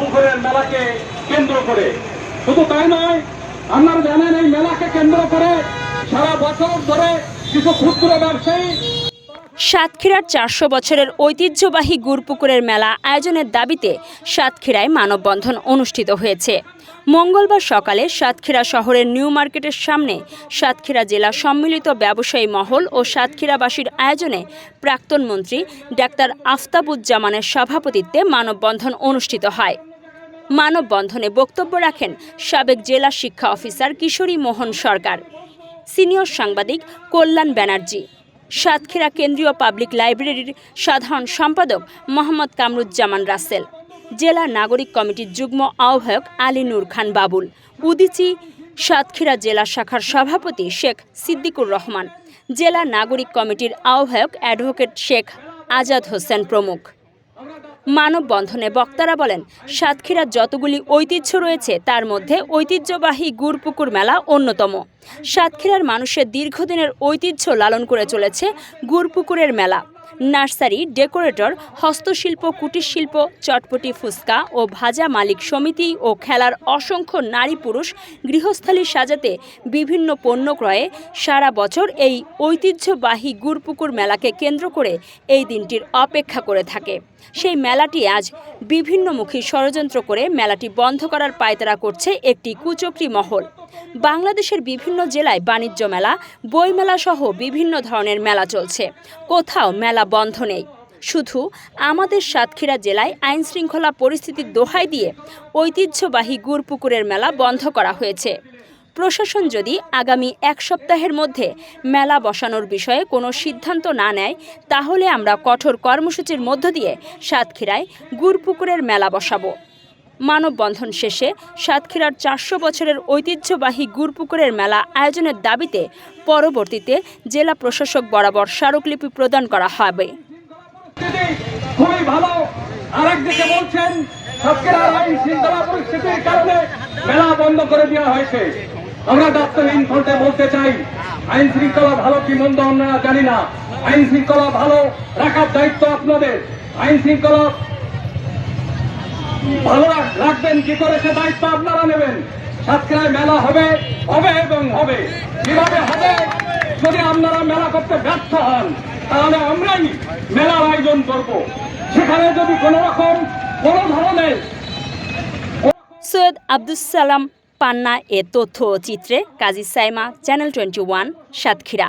পুকুরের মেলাকে কেন্দ্র করে। শুধু তাই নয়, আপনারা জানেন এই মেলাকে কেন্দ্র করে সারা বছর ধরে কিছু ক্ষুদ্র ব্যবসায়ী সাতক্ষীরার চারশো বছরের ঐতিহ্যবাহী গুরপুকুরের মেলা আয়োজনের দাবিতে সাতক্ষীরায় মানববন্ধন অনুষ্ঠিত হয়েছে। মঙ্গলবার সকালে সাতক্ষীরা শহরের নিউ মার্কেটের সামনে সাতক্ষীরা জেলা সম্মিলিত ব্যবসায়ী মহল ও সাতক্ষীরাবাসীর আয়োজনে প্রাক্তন মন্ত্রী ডাক্তার আফতাবুজ্জামানের সভাপতিত্বে মানববন্ধন অনুষ্ঠিত হয়। মানববন্ধনে বক্তব্য রাখেন সাবেক জেলা শিক্ষা অফিসার কিশোরী মোহন সরকার, সিনিয়র সাংবাদিক কল্যাণ ব্যানার্জি, সাতক্ষীরা কেন্দ্রীয় পাবলিক লাইব্রেরির সাধারণ সম্পাদক মোহাম্মদ কামরুজ্জামান রাসেল, জেলা নাগরিক কমিটির যুগ্ম আহ্বায়ক আলী নূর খান বাবুল, উদিচি সাতক্ষীরা জেলা শাখার সভাপতি শেখ সিদ্দিকুর রহমান, জেলা নাগরিক কমিটির আহ্বায়ক অ্যাডভোকেট শেখ আজাদ হোসেন প্রমুখ। মানববন্ধনে বক্তারা বলেন, সাতক্ষীরার যতগুলি ঐতিহ্য রয়েছে, তার মধ্যে ঐতিহ্যবাহী গুরপুকুর মেলা অন্যতম। সাতক্ষীরার মানুষের দীর্ঘদিনের ঐতিহ্য লালন করে চলেছে গুরপুকুরের মেলা। নার্সারি, ডেকোরেটর, হস্তশিল্প কুটির শিল্প চটপটি, ফুচকা ও ভাজা মালিক সমিতি ও খেলার অসংখ্য নারী পুরুষ গৃহস্থালী সাজাতে বিভিন্ন পণ্য ক্রয়ে সারা বছর এই ঐতিহ্যবাহী গুড়পুকুর মেলাকে কেন্দ্র করে এই দিনটির অপেক্ষা করে থাকে। সেই মেলাটি আজ বিভিন্নমুখী ষড়যন্ত্র করে মেলাটি বন্ধ করার পায়তারা করছে একটি কুচক্রি মহল। বাংলাদেশের বিভিন্ন জেলায় বাণিজ্য মেলা, বইমেলা সহ বিভিন্ন ধরনের মেলা চলছে। কোথাও মেলা বন্ধ নেই। শুধু আমাদের সাতক্ষীরা জেলায় আইন শৃঙ্খলা পরিস্থিতির দোহাই দিয়ে ঐতিহ্যবাহী গুড়পুকুরের মেলা বন্ধ করা হয়েছে। প্রশাসন যদি আগামী এক সপ্তাহের মধ্যে মেলা বসানোর বিষয়ে কোনো সিদ্ধান্ত না নেয়, তাহলে আমরা কঠোর কর্মসূচির মধ্য দিয়ে সাতক্ষীরায় গুড়পুকুরের মেলা বসাবো। মানববন্ধন শেষে সাতক্ষীরার চারশো বছরের ঐতিহ্যবাহী গুরপুকুরের মেলা আয়োজনের দাবিতে পরবর্তীতে জেলা প্রশাসক বরাবর স্মারকলিপি প্রদান করা হবে। ভালো। মেলা বন্ধ করে দেওয়া হয়েছে। আমরা বলতে চাই, আইন শৃঙ্খলা ভালো কি মন্দ আমরা জানি না। আইন শৃঙ্খলা ভালো রাখার দায়িত্ব আপনাদের। আইন শৃঙ্খলা ভালো রাখবেন কি করে সে দায়িত্ব আপনারা নেবেন? সাতক্ষীরায় মেলা হবে হবে এবং হবে। কীভাবে হবে? যদি আপনারা মেলা করতে ব্যর্থ হন, তাহলে আমরাই মেলার আয়োজন করব। সেখানে যদি কোনো রকম, কোনো ধরনের সৈয়দ আব্দুস সালাম পান্না এ তথ্য চিত্রে Kazi Saima, channel twenty one, Satkhira.